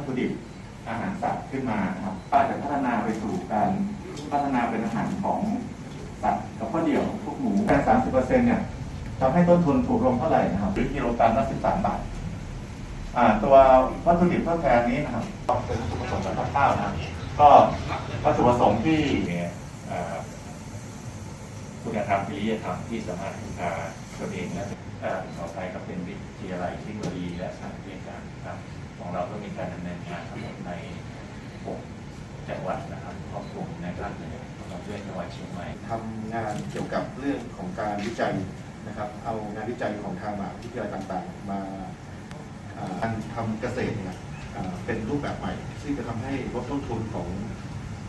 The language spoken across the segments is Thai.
ตถุดิบอาหารสัตว์ขึ้นมาครับก็อาจจะพัฒนาไปสู่การพัฒนาเป็นอาหารของสัตว์กับข้อเดี่ยวพวกหมูแค่สามสิบเปอร์เซ็นต์เนี่ยทำให้ต้นทุนถูกลงเท่าไหร่นะครับหรือกิโลกรัมละสิบสามบาทอ่าตัววัตถุดิบทดแทนนี้นะครับเป็นวัตถุประสงค์จากข้าวนะก็วัตถุประสงค์ที่เนี่ยคุณธรรมจริยธรรมที่สามารถพึ่งพาตนเองและต่อไปก็เป็นวิทยาลัยเทคโนโลยีและ ของเราก็มีการดำเนินงานทั้งหมดใน 6 จังหวัดนะครับครอบคลุมในภาคเหนือประกอบด้วยจังหวัดเชียงใหม่ทำงานเกี่ยวกับเรื่องของการวิจัยนะครับ เอางานวิจัยของทางมหาวิทยาลัยต่างๆ มาอ่าการทำเกษตรเนี่ยอ่าเป็นรูปแบบใหม่ ซึ่งจะทำให้ลดต้นทุนของ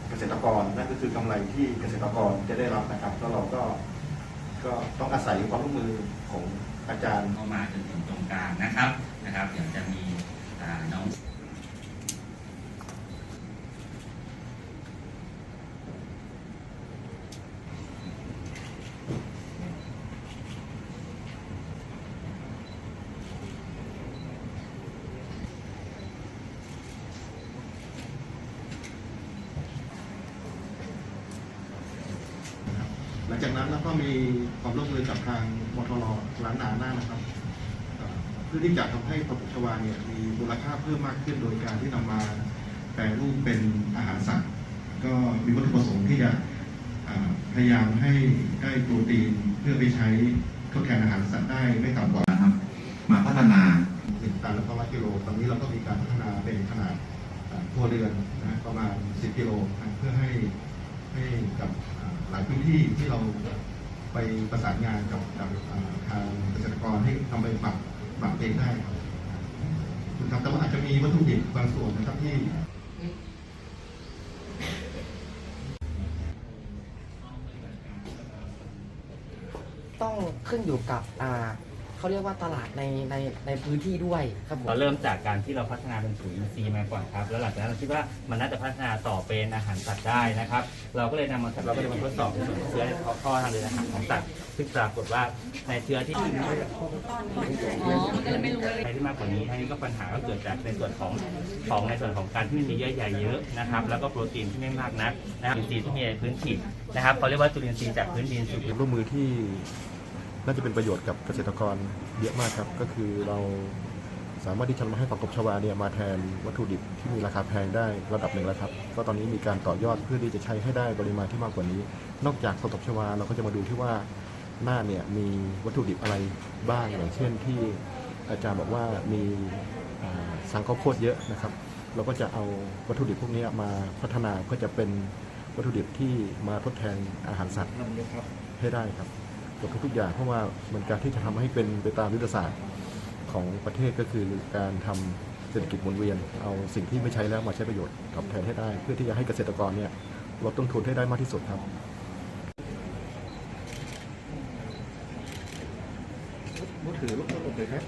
เกษตรกร นั่นก็คือกำไรที่เกษตรกรจะได้รับนะครับแล้วเราก็ก็ต้องอาศัยความร่วมมือของอาจารย์เข้ามาจนถึงตรงกลางนะครับนะครับเดี๋ยวจะมีอ่า น้องนะหลังจากนั้นแล้วก็มีความร่วมมือกับทางมทรร้านนาหน้านะครับ พื่อที่จะทำให้ผักตบชวาเนี่ยมีมูลค่าเพิ่มมากขึ้นโดยการที่นำมาแปรรูปเป็นอาหารสัตว์ ก็มีวัตถุประสงค์ที่จะพยายามให้ได้โปรตีนเพื่อไปใช้ทดแทนอาหารสัตว์ได้ไม่ต่ำกว่าครับ มาพัฒนาหนึ่งตันแล้วก็ร้อยกิโล ตอนนี้เราก็มีการพัฒนาเป็นขนาดอ่าครัวเรือนนะประมาณ 10 กิโลนะเพื่อให้ให้กับหลายพื้นที่ที่เราไปประสานงานกับทางเกษตรกรให้ทำไปหมัก หมักเองได้ครับคุณครับแต่ว่าอาจจะมีวัตถุดิบบางส่วนนะครับที่ต้องขึ้นอยู่กับอ่า เขาเรียกว่าตลาดในในในพื้นที่ด้วยครับผม เราเริ่มจากการที่เราพัฒนาเป็นปุ๋ยอินทรีย์มาก่อนครับ แล้วหลังจากนั้นเราคิดว่ามันน่าจะพัฒนาต่อเป็นอาหารสัตว์ได้นะครับ เราก็เลยนำมาเราก็เลยมาทดสอบในส่วนของเชื้อในท่อทางเดินอาหารของสัตว์ซึ่งปรากฏว่าในเชื้อที่ใครที่มากกว่านี้อันนี้ก็ปัญหาก็เกิดจากในส่วนของของในส่วนของการที่ไม่มีเยื่อใยเยอะนะครับ แล้วก็โปรตีนที่ไม่มากนักนะครับอินทรีย์ที่มีในพื้นถิ่นนะครับเขาเรียกว่าจุลินทรีย์จากพื้นดินสู่เป็นร่วมมือที่ น่าจะเป็นประโยชน์กับเกษตรกรเยอะมากครับ ก็คือเราสามารถที่จะมาให้ผักตบชวาเนี่ยมาแทนวัตถุดิบที่มีราคาแพงได้ระดับหนึ่งแล้วครับ ก็ตอนนี้มีการต่อยอดเพื่อที่จะใช้ให้ได้ปริมาณที่มากกว่านี้ นอกจากผักตบชวาเราก็จะมาดูที่ว่าหน้าเนี่ยมีวัตถุดิบอะไรบ้างอย่างเช่นที่อาจารย์บอกว่ามีอ่าสังข้าวโพดเยอะนะครับ เราก็จะเอาวัตถุดิบพวกนี้มาพัฒนาเพื่อจะเป็นวัตถุดิบที่มาทดแทนอาหารสัตว์ให้ได้ครับเกับทุกๆอย่างเพราะว่ามันการที่จะทำให้เป็นไปตามยุทธศาสตร์ของประเทศก็คือการทำเศรษฐกิจหมุนเวียน เอาสิ่งที่ไม่ใช้แล้วมาใช้ประโยชน์ตอบแทนให้ได้ เพื่อที่จะให้เกษตรกรเนี่ยลดต้นทุนให้ได้มากที่สุดครับมือถือลูกโป่งเลยครับ